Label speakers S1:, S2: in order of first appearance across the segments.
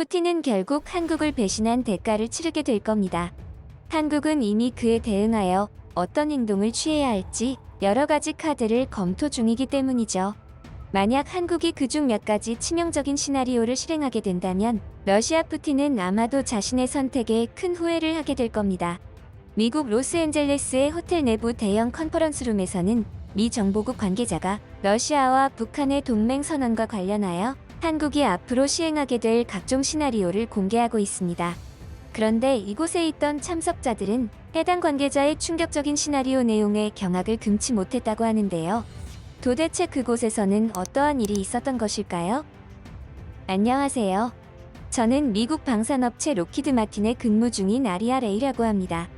S1: 푸틴은 결국 한국을 배신한 대가를 치르게 될 겁니다. 한국은 이미 그에 대응하여 어떤 행동을 취해야 할지 여러 가지 카드를 검토 중이기 때문이죠. 만약 한국이 그중 몇 가지 치명적인 시나리오를 실행하게 된다면 러시아 푸틴은 아마도 자신의 선택에 큰 후회를 하게 될 겁니다. 미국 로스앤젤레스의 호텔 내부 대형 컨퍼런스룸에서는 미 정보국 관계자가 러시아와 북한의 동맹 선언과 관련하여 한국이 앞으로 시행하게 될 각종 시나리오를 공개하고 있습니다. 그런데 이곳에 있던 참석자들은 해당 관계자의 충격적인 시나리오 내용에 경악을 금치 못했다고 하는데요. 도대체 그곳에서는 어떠한 일이 있었던 것일까요? 안녕하세요. 저는 미국 방산업체 로키드 마틴에 근무 중인 아리아 레이라고 합니다.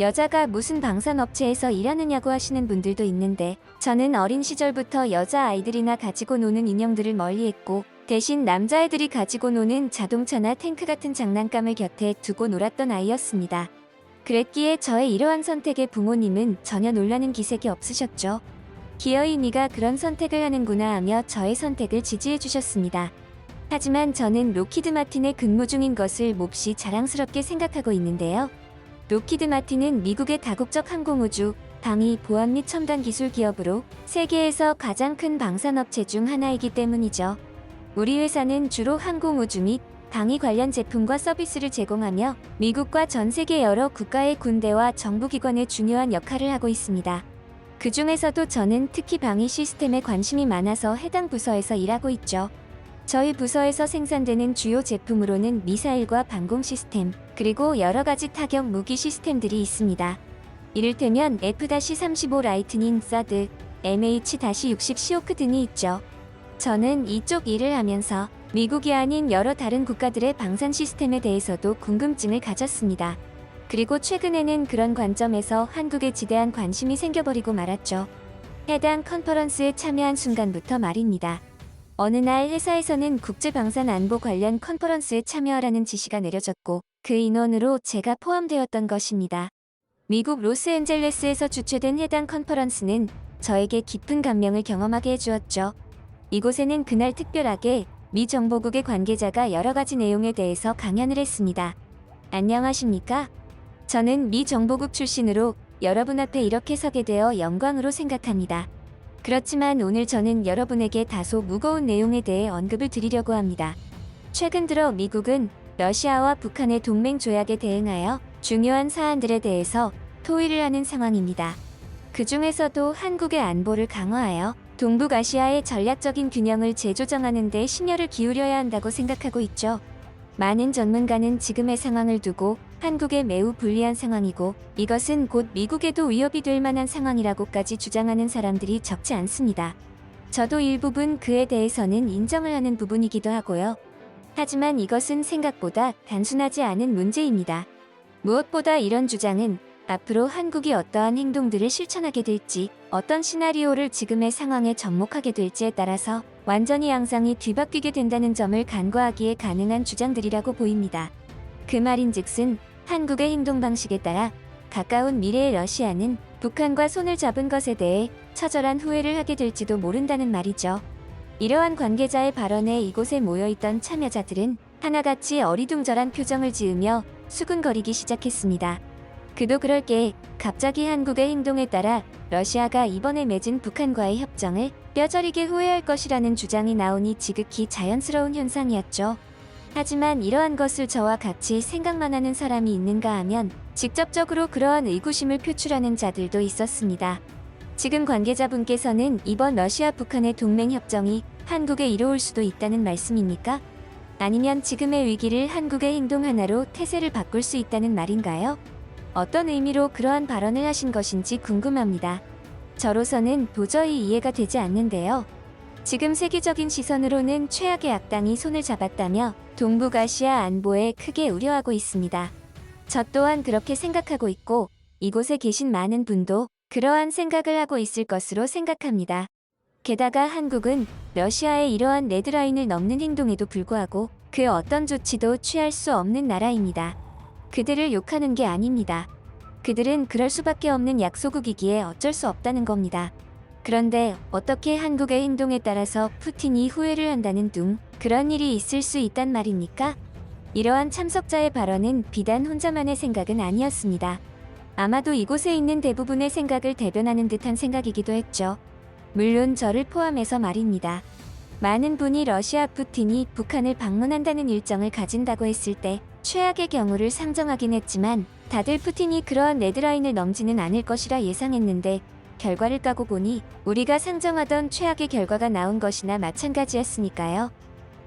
S1: 여자가 무슨 방산업체에서 일하느냐고 하시는 분들도 있는데 저는 어린 시절부터 여자 아이들이나 가지고 노는 인형들을 멀리했고 대신 남자애들이 가지고 노는 자동차나 탱크 같은 장난감을 곁에 두고 놀았던 아이였습니다. 그랬기에 저의 이러한 선택에 부모님은 전혀 놀라는 기색이 없으셨죠. 기어이 네가 그런 선택을 하는구나 하며 저의 선택을 지지해 주셨습니다. 하지만 저는 로키드 마틴에 근무 중인 것을 몹시 자랑스럽게 생각하고 있는데요. 로키드 마틴은 미국의 다국적 항공우주, 방위, 보안 및 첨단 기술 기업으로 세계에서 가장 큰 방산업체 중 하나이기 때문이죠. 우리 회사는 주로 항공우주 및 방위 관련 제품과 서비스를 제공하며 미국과 전 세계 여러 국가의 군대와 정부기관에 중요한 역할을 하고 있습니다. 그 중에서도 저는 특히 방위 시스템에 관심이 많아서 해당 부서에서 일하고 있죠. 저희 부서에서 생산되는 주요 제품으로는 미사일과 방공 시스템, 그리고 여러 가지 타격 무기 시스템들이 있습니다. 이를테면 F-35 라이트닝 사드, MH-60 시오크 등이 있죠. 저는 이쪽 일을 하면서 미국이 아닌 여러 다른 국가들의 방산 시스템에 대해서도 궁금증을 가졌습니다. 그리고 최근에는 그런 관점에서 한국에 지대한 관심이 생겨버리고 말았죠. 해당 컨퍼런스에 참여한 순간부터 말입니다. 어느 날 회사에서는 국제방산 안보 관련 컨퍼런스에 참여하라는 지시가 내려졌고 그 인원으로 제가 포함되었던 것입니다. 미국 로스앤젤레스에서 주최된 해당 컨퍼런스는 저에게 깊은 감명을 경험하게 해주었죠. 이곳에는 그날 특별하게 미 정보국의 관계자가 여러 가지 내용에 대해서 강연을 했습니다. 안녕하십니까? 저는 미 정보국 출신으로 여러분 앞에 이렇게 서게 되어 영광으로 생각합니다. 그렇지만 오늘 저는 여러분에게 다소 무거운 내용에 대해 언급을 드리려고 합니다. 최근 들어 미국은 러시아와 북한의 동맹 조약에 대응하여 중요한 사안들에 대해서 토의를 하는 상황입니다. 그 중에서도 한국의 안보를 강화하여 동북아시아의 전략적인 균형을 재조정하는 데 심혈을 기울여야 한다고 생각하고 있죠. 많은 전문가는 지금의 상황을 두고 한국에 매우 불리한 상황이고 이것은 곧 미국에도 위협이 될 만한 상황이라고까지 주장하는 사람들이 적지 않습니다. 저도 일부분 그에 대해서는 인정을 하는 부분이기도 하고요. 하지만 이것은 생각보다 단순하지 않은 문제입니다. 무엇보다 이런 주장은 앞으로 한국이 어떠한 행동들을 실천하게 될지, 어떤 시나리오를 지금의 상황에 접목하게 될지에 따라서 완전히 양상이 뒤바뀌게 된다는 점을 간과하기에 가능한 주장들이라고 보입니다. 그 말인즉슨 한국의 행동 방식에 따라 가까운 미래의 러시아는 북한과 손을 잡은 것에 대해 처절한 후회를 하게 될지도 모른다는 말이죠. 이러한 관계자의 발언에 이곳에 모여있던 참여자들은 하나같이 어리둥절한 표정을 지으며 수근거리기 시작했습니다. 그도 그럴 게 갑자기 한국의 행동에 따라 러시아가 이번에 맺은 북한과의 협정을 뼈저리게 후회할 것이라는 주장이 나오니 지극히 자연스러운 현상이었죠. 하지만 이러한 것을 저와 같이 생각만 하는 사람이 있는가 하면 직접적으로 그러한 의구심을 표출하는 자들도 있었습니다. 지금 관계자분께서는 이번 러시아 북한의 동맹 협정이 한국에 이로울 수도 있다는 말씀입니까? 아니면 지금의 위기를 한국의 행동 하나로 태세를 바꿀 수 있다는 말인가요? 어떤 의미로 그러한 발언을 하신 것인지 궁금합니다. 저로서는 도저히 이해가 되지 않는데요. 지금 세계적인 시선으로는 최악의 악당이 손을 잡았다며 동북아시아 안보에 크게 우려하고 있습니다. 저 또한 그렇게 생각하고 있고 이곳에 계신 많은 분도 그러한 생각을 하고 있을 것으로 생각합니다. 게다가 한국은 러시아의 이러한 레드라인을 넘는 행동에도 불구하고 그 어떤 조치도 취할 수 없는 나라입니다. 그들을 욕하는 게 아닙니다. 그들은 그럴 수밖에 없는 약소국이기에 어쩔 수 없다는 겁니다. 그런데 어떻게 한국의 행동에 따라서 푸틴이 후회를 한다는 둥 그런 일이 있을 수 있단 말입니까? 이러한 참석자의 발언은 비단 혼자만의 생각은 아니었습니다. 아마도 이곳에 있는 대부분의 생각을 대변하는 듯한 생각이기도 했죠. 물론 저를 포함해서 말입니다. 많은 분이 러시아 푸틴이 북한을 방문한다는 일정을 가진다고 했을 때 최악의 경우를 상정하긴 했지만 다들 푸틴이 그러한 레드라인을 넘지는 않을 것이라 예상했는데 결과를 까고 보니 우리가 상정하던 최악의 결과가 나온 것이나 마찬가지였으니까요.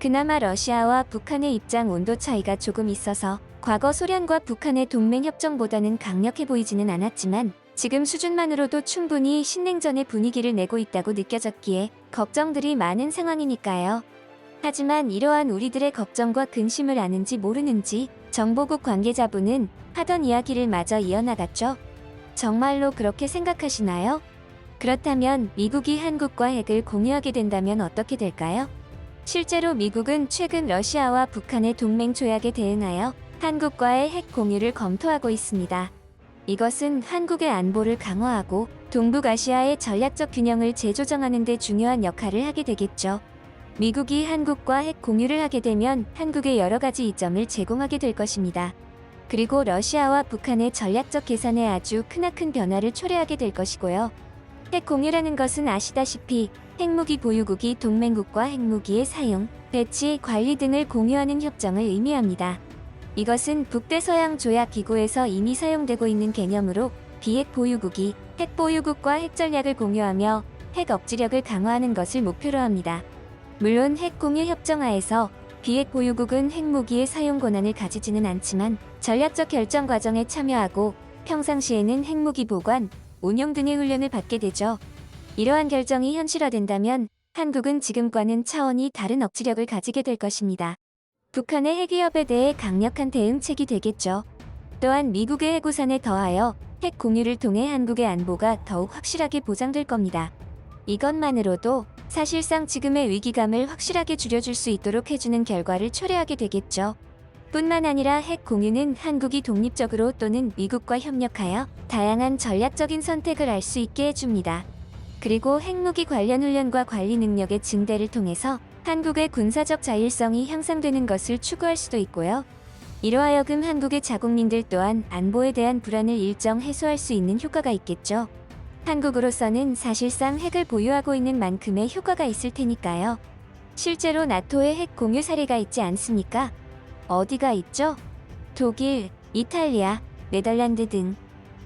S1: 그나마 러시아와 북한의 입장 온도 차이가 조금 있어서 과거 소련과 북한의 동맹 협정보다는 강력해 보이지는 않았지만 지금 수준만으로도 충분히 신냉전의 분위기를 내고 있다고 느껴졌기에 걱정들이 많은 상황이니까요. 하지만 이러한 우리들의 걱정과 근심을 아는지 모르는지 정보국 관계자분은 하던 이야기를 마저 이어나갔죠. 정말로 그렇게 생각하시나요? 그렇다면 미국이 한국과 핵을 공유하게 된다면 어떻게 될까요? 실제로 미국은 최근 러시아와 북한의 동맹 조약에 대응하여 한국과의 핵 공유를 검토하고 있습니다. 이것은 한국의 안보를 강화하고 동북아시아의 전략적 균형을 재조정하는 데 중요한 역할을 하게 되겠죠. 미국이 한국과 핵 공유를 하게 되면 한국의 여러 가지 이점을 제공하게 될 것입니다. 그리고 러시아와 북한의 전략적 계산에 아주 크나큰 변화를 초래하게 될 것이고요. 핵 공유라는 것은 아시다시피 핵무기 보유국이 동맹국과 핵무기의 사용, 배치, 관리 등을 공유하는 협정을 의미합니다. 이것은 북대서양 조약 기구에서 이미 사용되고 있는 개념으로 비핵 보유국이 핵 보유국과 핵 전략을 공유하며 핵 억지력을 강화하는 것을 목표로 합니다. 물론 핵 공유 협정하에서 비핵 보유국은 핵무기의 사용 권한을 가지지는 않지만 전략적 결정 과정에 참여하고 평상시에는 핵무기 보관, 운용 등의 훈련을 받게 되죠. 이러한 결정이 현실화된다면 한국은 지금과는 차원이 다른 억지력을 가지게 될 것입니다. 북한의 핵 위협에 대해 강력한 대응책이 되겠죠. 또한 미국의 해구산에 더하여 핵 공유를 통해 한국의 안보가 더욱 확실하게 보장될 겁니다. 이것만으로도 사실상 지금의 위기감을 확실하게 줄여줄 수 있도록 해주는 결과를 초래하게 되겠죠. 뿐만 아니라 핵 공유는 한국이 독립적으로 또는 미국과 협력하여 다양한 전략적인 선택을 할수 있게 해줍니다. 그리고 핵무기 관련 훈련과 관리 능력의 증대를 통해서 한국의 군사적 자율성이 향상되는 것을 추구할 수도 있고요. 이로 하여금 한국의 자국민들 또한 안보에 대한 불안을 일정 해소할 수 있는 효과가 있겠죠. 한국으로서는 사실상 핵을 보유하고 있는 만큼의 효과가 있을 테니까요. 실제로 나토의 핵 공유 사례가 있지 않습니까? 어디가 있죠? 독일, 이탈리아, 네덜란드 등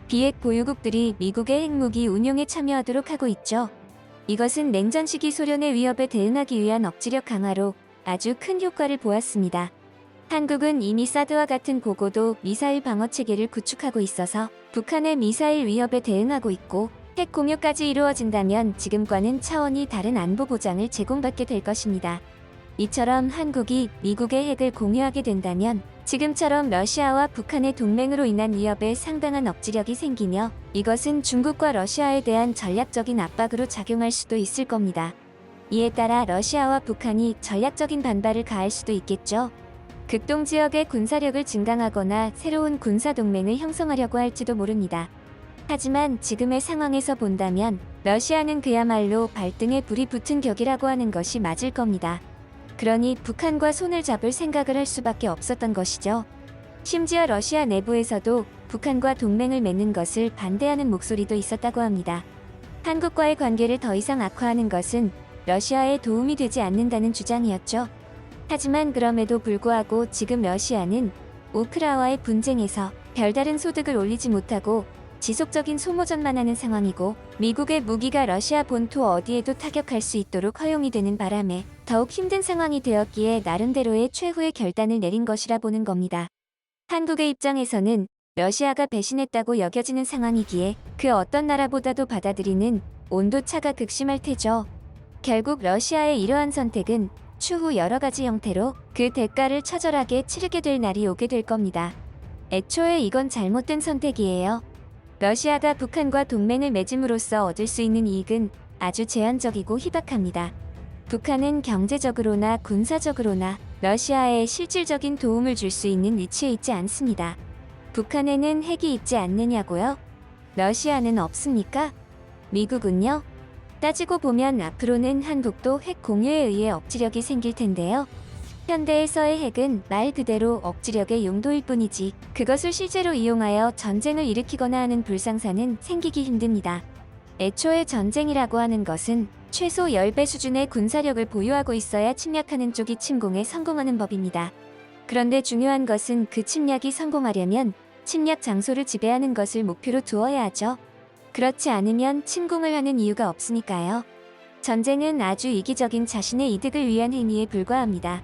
S1: 비핵 보유국들이 미국의 핵무기 운용에 참여하도록 하고 있죠. 이것은 냉전 시기 소련의 위협에 대응하기 위한 억지력 강화로 아주 큰 효과를 보았습니다. 한국은 이미 사드와 같은 고고도 미사일 방어 체계를 구축하고 있어서 북한의 미사일 위협에 대응하고 있고 핵 공유까지 이루어진다면 지금과는 차원이 다른 안보 보장을 제공받게 될 것입니다. 이처럼 한국이 미국의 핵을 공유하게 된다면 지금처럼 러시아와 북한의 동맹으로 인한 위협에 상당한 억지력이 생기며 이것은 중국과 러시아에 대한 전략적인 압박으로 작용할 수도 있을 겁니다. 이에 따라 러시아와 북한이 전략적인 반발을 가할 수도 있겠죠. 극동 지역의 군사력을 증강하거나 새로운 군사 동맹을 형성하려고 할지도 모릅니다. 하지만 지금의 상황에서 본다면 러시아는 그야말로 발등에 불이 붙은 격이라고 하는 것이 맞을 겁니다. 그러니 북한과 손을 잡을 생각을 할 수밖에 없었던 것이죠. 심지어 러시아 내부에서도 북한과 동맹을 맺는 것을 반대하는 목소리도 있었다고 합니다. 한국과의 관계를 더 이상 악화하는 것은 러시아에 도움이 되지 않는다는 주장이었죠. 하지만 그럼에도 불구하고 지금 러시아는 우크라와의 분쟁에서 별다른 소득을 올리지 못하고 지속적인 소모전만 하는 상황이고 미국의 무기가 러시아 본토 어디에도 타격할 수 있도록 허용이 되는 바람에 더욱 힘든 상황이 되었기에 나름대로의 최후의 결단을 내린 것이라 보는 겁니다. 한국의 입장에서는 러시아가 배신했다고 여겨지는 상황이기에 그 어떤 나라보다도 받아들이는 온도차가 극심할 테죠. 결국 러시아의 이러한 선택은 추후 여러 가지 형태로 그 대가를 처절하게 치르게 될 날이 오게 될 겁니다. 애초에 이건 잘못된 선택이에요. 러시아가 북한과 동맹을 맺음으로써 얻을 수 있는 이익은 아주 제한적이고 희박합니다. 북한은 경제적으로나 군사적으로나 러시아에 실질적인 도움을 줄 수 있는 위치에 있지 않습니다. 북한에는 핵이 있지 않느냐고요? 러시아는 없습니까? 미국은요? 따지고 보면 앞으로는 한국도 핵 공유에 의해 억지력이 생길 텐데요. 현대에서의 핵은 말 그대로 억지력의 용도일 뿐이지 그것을 실제로 이용하여 전쟁을 일으키거나 하는 불상사는 생기기 힘듭니다. 애초에 전쟁이라고 하는 것은 최소 10배 수준의 군사력을 보유하고 있어야 침략하는 쪽이 침공에 성공하는 법입니다. 그런데 중요한 것은 그 침략이 성공하려면 침략 장소를 지배하는 것을 목표로 두어야 하죠. 그렇지 않으면 침공을 하는 이유가 없으니까요. 전쟁은 아주 이기적인 자신의 이득을 위한 행위에 불과합니다.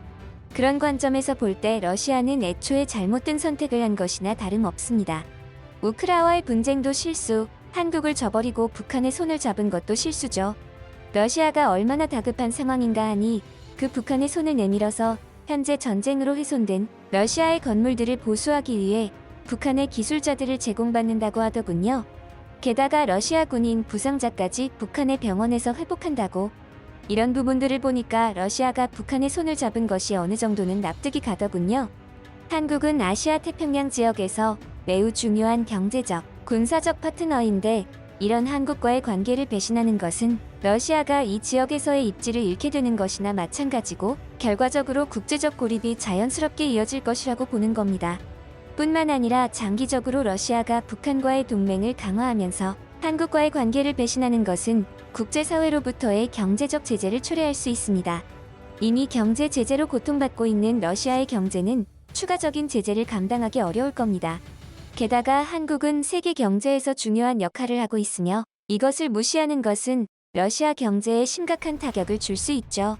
S1: 그런 관점에서 볼 때 러시아는 애초에 잘못된 선택을 한 것이나 다름없습니다. 우크라와의 분쟁도 실수, 한국을 저버리고 북한의 손을 잡은 것도 실수죠. 러시아가 얼마나 다급한 상황인가 하니 그 북한의 손을 내밀어서 현재 전쟁으로 훼손된 러시아의 건물들을 보수하기 위해 북한의 기술자들을 제공받는다고 하더군요. 게다가 러시아 군인 부상자까지 북한의 병원에서 회복한다고. 이런 부분들을 보니까 러시아가 북한의 손을 잡은 것이 어느 정도는 납득이 가더군요. 한국은 아시아 태평양 지역에서 매우 중요한 경제적, 군사적 파트너인데 이런 한국과의 관계를 배신하는 것은 러시아가 이 지역에서의 입지를 잃게 되는 것이나 마찬가지고 결과적으로 국제적 고립이 자연스럽게 이어질 것이라고 보는 겁니다. 뿐만 아니라 장기적으로 러시아가 북한과의 동맹을 강화하면서 한국과의 관계를 배신하는 것은 국제사회로부터의 경제적 제재를 초래할 수 있습니다. 이미 경제 제재로 고통받고 있는 러시아의 경제는 추가적인 제재를 감당하기 어려울 겁니다. 게다가 한국은 세계 경제에서 중요한 역할을 하고 있으며 이것을 무시하는 것은 러시아 경제에 심각한 타격을 줄 수 있죠.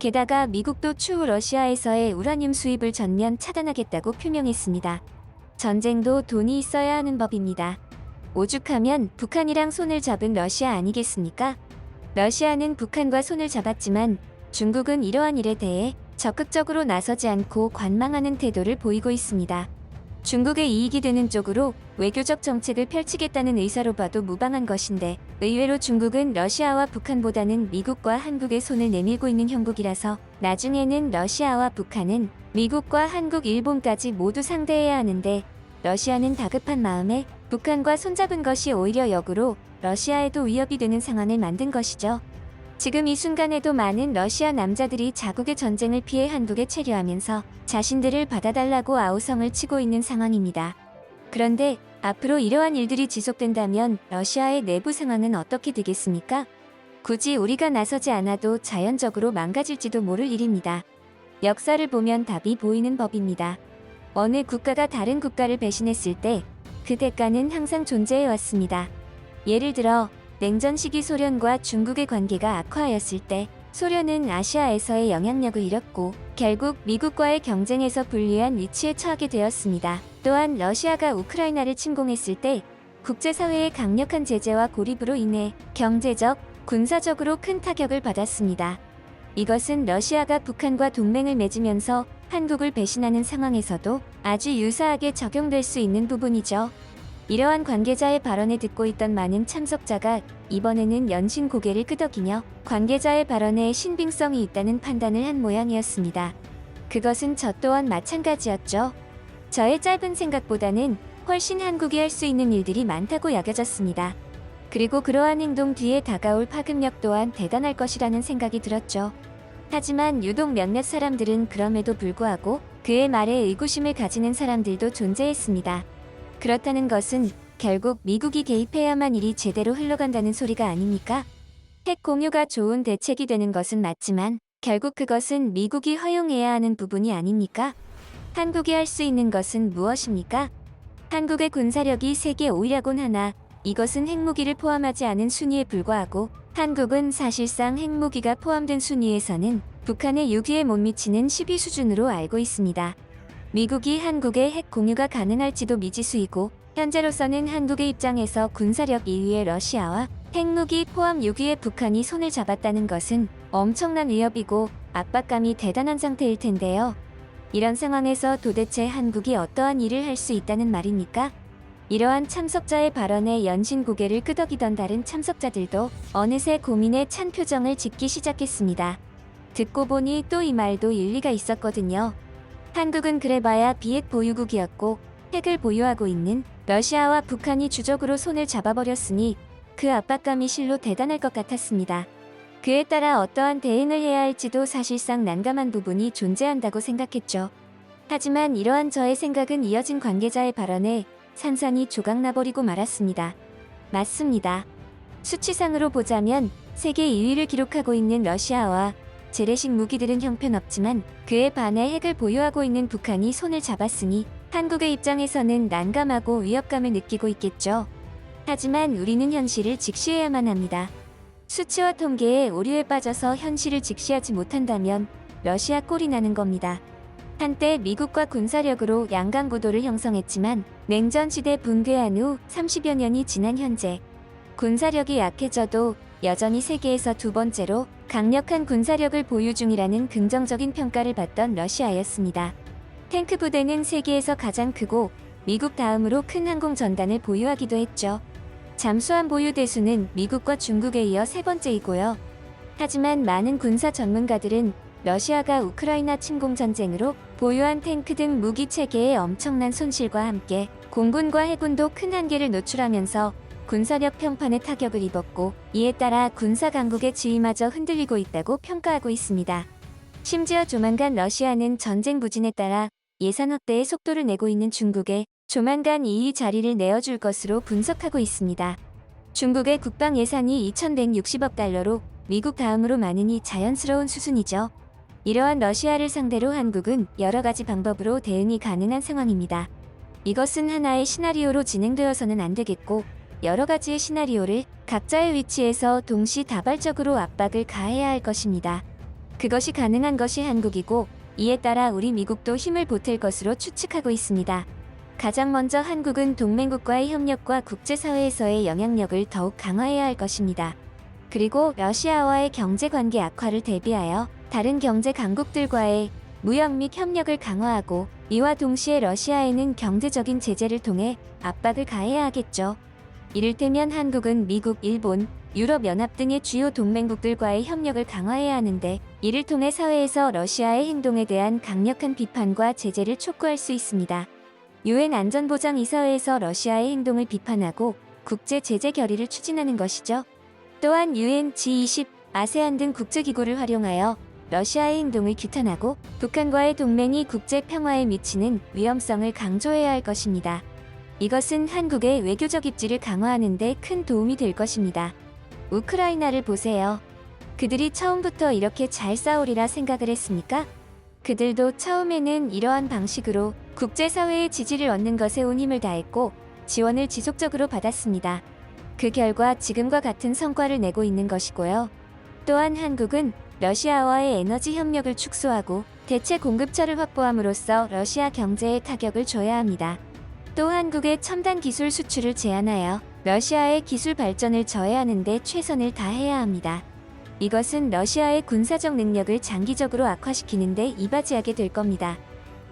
S1: 게다가 미국도 추후 러시아에서의 우라늄 수입을 전면 차단하겠다고 표명했습니다. 전쟁도 돈이 있어야 하는 법입니다. 오죽하면 북한이랑 손을 잡은 러시아 아니겠습니까? 러시아는 북한과 손을 잡았지만 중국은 이러한 일에 대해 적극적으로 나서지 않고 관망하는 태도를 보이고 있습니다. 중국의 이익이 되는 쪽으로 외교적 정책을 펼치겠다는 의사로 봐도 무방한 것인데 의외로 중국은 러시아와 북한보다는 미국과 한국의 손을 내밀고 있는 형국이라서 나중에는 러시아와 북한은 미국과 한국, 일본까지 모두 상대해야 하는데 러시아는 다급한 마음에 북한과 손잡은 것이 오히려 역으로 러시아에도 위협이 되는 상황을 만든 것이죠. 지금 이 순간에도 많은 러시아 남자들이 자국의 전쟁을 피해 한국에 체류하면서 자신들을 받아달라고 아우성을 치고 있는 상황입니다. 그런데 앞으로 이러한 일들이 지속된다면 러시아의 내부 상황은 어떻게 되겠습니까? 굳이 우리가 나서지 않아도 자연적으로 망가질지도 모를 일입니다. 역사를 보면 답이 보이는 법입니다. 어느 국가가 다른 국가를 배신했을 때 그 대가는 항상 존재해 왔습니다. 예를 들어 냉전 시기 소련과 중국의 관계가 악화하였을 때 소련은 아시아에서의 영향력을 잃었고 결국 미국과의 경쟁에서 불리한 위치에 처하게 되었습니다. 또한 러시아가 우크라이나를 침공했을 때 국제사회의 강력한 제재와 고립으로 인해 경제적, 군사적으로 큰 타격을 받았습니다. 이것은 러시아가 북한과 동맹을 맺으면서 한국을 배신하는 상황에서도 아주 유사하게 적용될 수 있는 부분이죠. 이러한 관계자의 발언을 듣고 있던 많은 참석자가 이번에는 연신 고개를 끄덕이며 관계자의 발언에 신빙성이 있다는 판단을 한 모양이었습니다. 그것은 저 또한 마찬가지였죠. 저의 짧은 생각보다는 훨씬 한국이 할 수 있는 일들이 많다고 여겨졌습니다. 그리고 그러한 행동 뒤에 다가올 파급력 또한 대단할 것이라는 생각이 들었죠. 하지만 유독 몇몇 사람들은 그럼에도 불구하고 그의 말에 의구심을 가지는 사람들도 존재했습니다. 그렇다는 것은 결국 미국이 개입해야만 일이 제대로 흘러간다는 소리가 아닙니까? 핵 공유가 좋은 대책이 되는 것은 맞지만 결국 그것은 미국이 허용해야 하는 부분이 아닙니까? 한국이 할 수 있는 것은 무엇입니까? 한국의 군사력이 세계 5위라곤 하나 이것은 핵무기를 포함하지 않은 순위에 불과하고 한국은 사실상 핵무기가 포함된 순위에서는 북한의 6위에 못 미치는 10위 수준으로 알고 있습니다. 미국이 한국의 핵 공유가 가능할지도 미지수이고 현재로서는 한국의 입장에서 군사력 2위의 러시아와 핵무기 포함 6위의 북한이 손을 잡았다는 것은 엄청난 위협이고 압박감이 대단한 상태일 텐데요. 이런 상황에서 도대체 한국이 어떠한 일을 할 수 있다는 말입니까? 이러한 참석자의 발언에 연신 고개를 끄덕이던 다른 참석자들도 어느새 고민에 찬 표정을 짓기 시작했습니다. 듣고 보니 또 이 말도 일리가 있었거든요. 한국은 그래봐야 비핵 보유국이었고 핵을 보유하고 있는 러시아와 북한이 주적으로 손을 잡아버렸으니 그 압박감이 실로 대단할 것 같았습니다. 그에 따라 어떠한 대응을 해야 할지도 사실상 난감한 부분이 존재한다고 생각했죠. 하지만 이러한 저의 생각은 이어진 관계자의 발언에 산산이 조각나버리고 말았습니다. 맞습니다. 수치상으로 보자면 세계 2위를 기록하고 있는 러시아와 재래식 무기들은 형편없지만 그에 반해 핵을 보유하고 있는 북한이 손을 잡았으니 한국의 입장에서는 난감하고 위협감을 느끼고 있겠죠. 하지만 우리는 현실을 직시해야만 합니다. 수치와 통계에 오류에 빠져서 현실을 직시하지 못한다면 러시아 꼴이 나는 겁니다. 한때 미국과 군사력으로 양강구도를 형성했지만 냉전 시대 붕괴한 후 30여 년이 지난 현재 군사력이 약해져도 여전히 세계에서 두 번째로 강력한 군사력을 보유 중이라는 긍정적인 평가를 받던 러시아였습니다. 탱크 부대는 세계에서 가장 크고 미국 다음으로 큰 항공 전단을 보유하기도 했죠. 잠수함 보유 대수는 미국과 중국에 이어 세 번째이고요. 하지만 많은 군사 전문가들은 러시아가 우크라이나 침공 전쟁으로 보유한 탱크 등 무기 체계의 엄청난 손실과 함께 공군과 해군도 큰 한계를 노출하면서 군사력 평판에 타격을 입었고 이에 따라 군사 강국의 지위마저 흔들리고 있다고 평가하고 있습니다. 심지어 조만간 러시아는 전쟁 부진에 따라 예산 확대에 속도를 내고 있는 중국에 조만간 2위 자리를 내어줄 것으로 분석하고 있습니다. 중국의 국방 예산이 2160억 달러로 미국 다음으로 많으니 자연스러운 수준이죠. 이러한 러시아를 상대로 한국은 여러 가지 방법으로 대응이 가능한 상황입니다. 이것은 하나의 시나리오로 진행되어서는 안 되겠고 여러 가지의 시나리오를 각자의 위치에서 동시다발적으로 압박을 가해야 할 것입니다. 그것이 가능한 것이 한국이고 이에 따라 우리 미국도 힘을 보탤 것으로 추측하고 있습니다. 가장 먼저 한국은 동맹국과의 협력과 국제사회에서의 영향력을 더욱 강화해야 할 것입니다. 그리고 러시아와의 경제 관계 악화를 대비하여 다른 경제 강국들과의 무역 및 협력을 강화하고 이와 동시에 러시아에는 경제적인 제재를 통해 압박을 가해야 하겠죠. 이를테면 한국은 미국, 일본, 유럽연합 등의 주요 동맹국들과의 협력을 강화해야 하는데 이를 통해 사회에서 러시아의 행동에 대한 강력한 비판과 제재를 촉구할 수 있습니다. 유엔 안전보장이사회에서 러시아의 행동을 비판하고 국제 제재 결의를 추진하는 것이죠. 또한 유엔 G20, 아세안 등 국제기구를 활용하여 러시아의 행동을 규탄하고 북한과의 동맹이 국제 평화에 미치는 위험성을 강조해야 할 것입니다. 이것은 한국의 외교적 입지를 강화하는 데 큰 도움이 될 것입니다. 우크라이나를 보세요. 그들이 처음부터 이렇게 잘 싸우리라 생각을 했습니까? 그들도 처음에는 이러한 방식으로 국제사회의 지지를 얻는 것에 온 힘을 다했고 지원을 지속적으로 받았습니다. 그 결과 지금과 같은 성과를 내고 있는 것이고요. 또한 한국은 러시아와의 에너지 협력을 축소하고 대체 공급처를 확보함으로써 러시아 경제에 타격을 줘야 합니다. 또 한국의 첨단 기술 수출을 제한하여 러시아의 기술 발전을 저해하는 데 최선을 다해야 합니다. 이것은 러시아의 군사적 능력을 장기적으로 악화시키는 데 이바지하게 될 겁니다.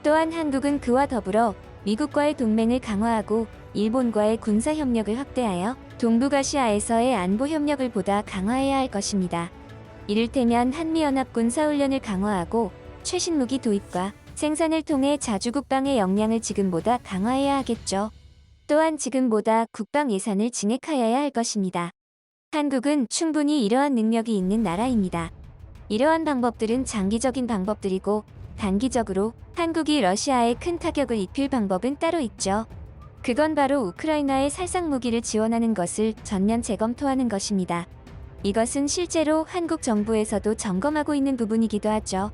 S1: 또한 한국은 그와 더불어 미국과의 동맹을 강화하고 일본과의 군사 협력을 확대하여 동북아시아에서의 안보 협력을 보다 강화해야 할 것입니다. 이를테면 한미연합 군사훈련을 강화하고 최신 무기 도입과 생산을 통해 자주 국방의 역량을 지금보다 강화해야 하겠죠. 또한 지금보다 국방 예산을 증액하여야 할 것입니다. 한국은 충분히 이러한 능력이 있는 나라입니다. 이러한 방법들은 장기적인 방법들이고 단기적으로 한국이 러시아에 큰 타격을 입힐 방법은 따로 있죠. 그건 바로 우크라이나의 살상 무기를 지원하는 것을 전면 재검토하는 것입니다. 이것은 실제로 한국 정부에서도 점검하고 있는 부분이기도 하죠.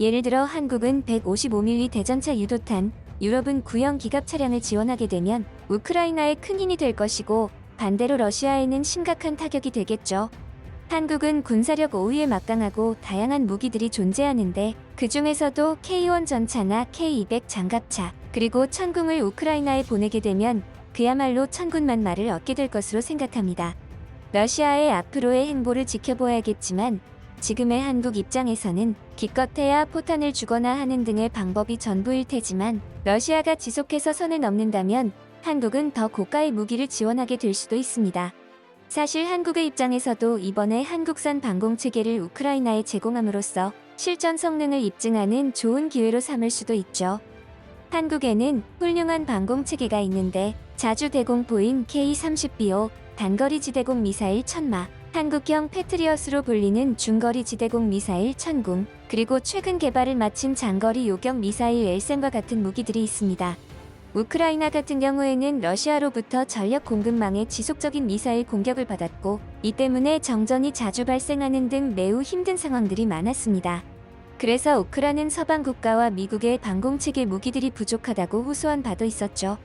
S1: 예를 들어 한국은 155mm 대전차 유도탄, 유럽은 구형 기갑 차량을 지원하게 되면 우크라이나에 큰 힘이 될 것이고 반대로 러시아에는 심각한 타격이 되겠죠. 한국은 군사력 5위에 막강하고 다양한 무기들이 존재하는데 그 중에서도 K1 전차나 K200 장갑차 그리고 천궁을 우크라이나에 보내게 되면 그야말로 천군만 말을 얻게 될 것으로 생각합니다. 러시아의 앞으로의 행보를 지켜보아야겠지만 지금의 한국 입장에서는 기껏해야 포탄을 주거나 하는 등의 방법이 전부일 테지만 러시아가 지속해서 선을 넘는다면 한국은 더 고가의 무기를 지원하게 될 수도 있습니다. 사실 한국의 입장에서도 이번에 한국산 방공 체계를 우크라이나에 제공함으로써 실전 성능을 입증하는 좋은 기회로 삼을 수도 있죠. 한국에는 훌륭한 방공 체계가 있는데 자주 대공포인 K-30BO 단거리 지대공 미사일 천마, 한국형 패트리엇으로 불리는 중거리 지대공 미사일 천궁, 그리고 최근 개발을 마친 장거리 요격 미사일 엘센과 같은 무기들이 있습니다. 우크라이나 같은 경우에는 러시아로부터 전력 공급망에 지속적인 미사일 공격을 받았고, 이 때문에 정전이 자주 발생하는 등 매우 힘든 상황들이 많았습니다. 그래서 우크라는 서방 국가와 미국의 방공 체계 무기들이 부족하다고 호소한 바도 있었죠.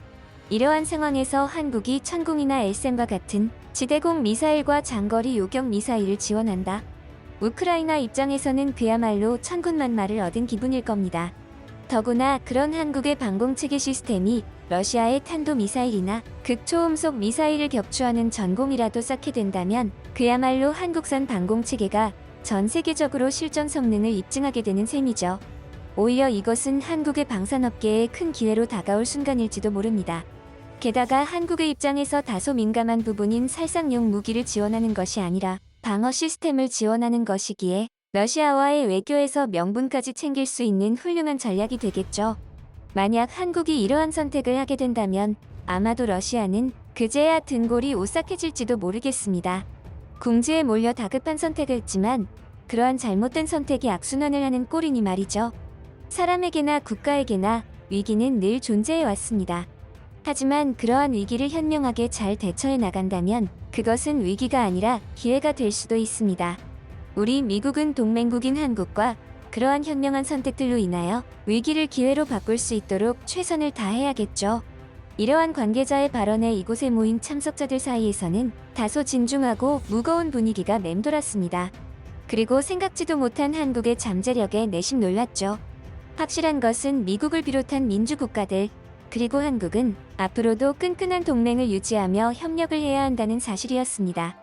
S1: 이러한 상황에서 한국이 천궁이나 엘센과 같은 지대공 미사일과 장거리 요격 미사일을 지원한다. 우크라이나 입장에서는 그야말로 천군만마를 얻은 기분일 겁니다. 더구나 그런 한국의 방공 체계 시스템이 러시아의 탄도 미사일이나 극초음속 미사일을 격추하는 전공이라도 쌓게 된다면 그야말로 한국산 방공 체계가 전 세계적으로 실전 성능을 입증하게 되는 셈이죠. 오히려 이것은 한국의 방산업계에 큰 기회로 다가올 순간일지도 모릅니다. 게다가 한국의 입장에서 다소 민감한 부분인 살상용 무기를 지원하는 것이 아니라 방어 시스템을 지원하는 것이기에 러시아와의 외교에서 명분까지 챙길 수 있는 훌륭한 전략이 되겠죠. 만약 한국이 이러한 선택을 하게 된다면 아마도 러시아는 그제야 등골이 오싹해질지도 모르겠습니다. 궁지에 몰려 다급한 선택을 했지만 그러한 잘못된 선택이 악순환을 하는 꼴이니 말이죠. 사람에게나 국가에게나 위기는 늘 존재해 왔습니다. 하지만 그러한 위기를 현명하게 잘 대처해 나간다면 그것은 위기가 아니라 기회가 될 수도 있습니다. 우리 미국은 동맹국인 한국과 그러한 현명한 선택들로 인하여 위기를 기회로 바꿀 수 있도록 최선을 다해야겠죠. 이러한 관계자의 발언에 이곳에 모인 참석자들 사이에서는 다소 진중하고 무거운 분위기가 맴돌았습니다. 그리고 생각지도 못한 한국의 잠재력에 내심 놀랐죠. 확실한 것은 미국을 비롯한 민주국가들, 그리고 한국은 앞으로도 끈끈한 동맹을 유지하며 협력을 해야 한다는 사실이었습니다.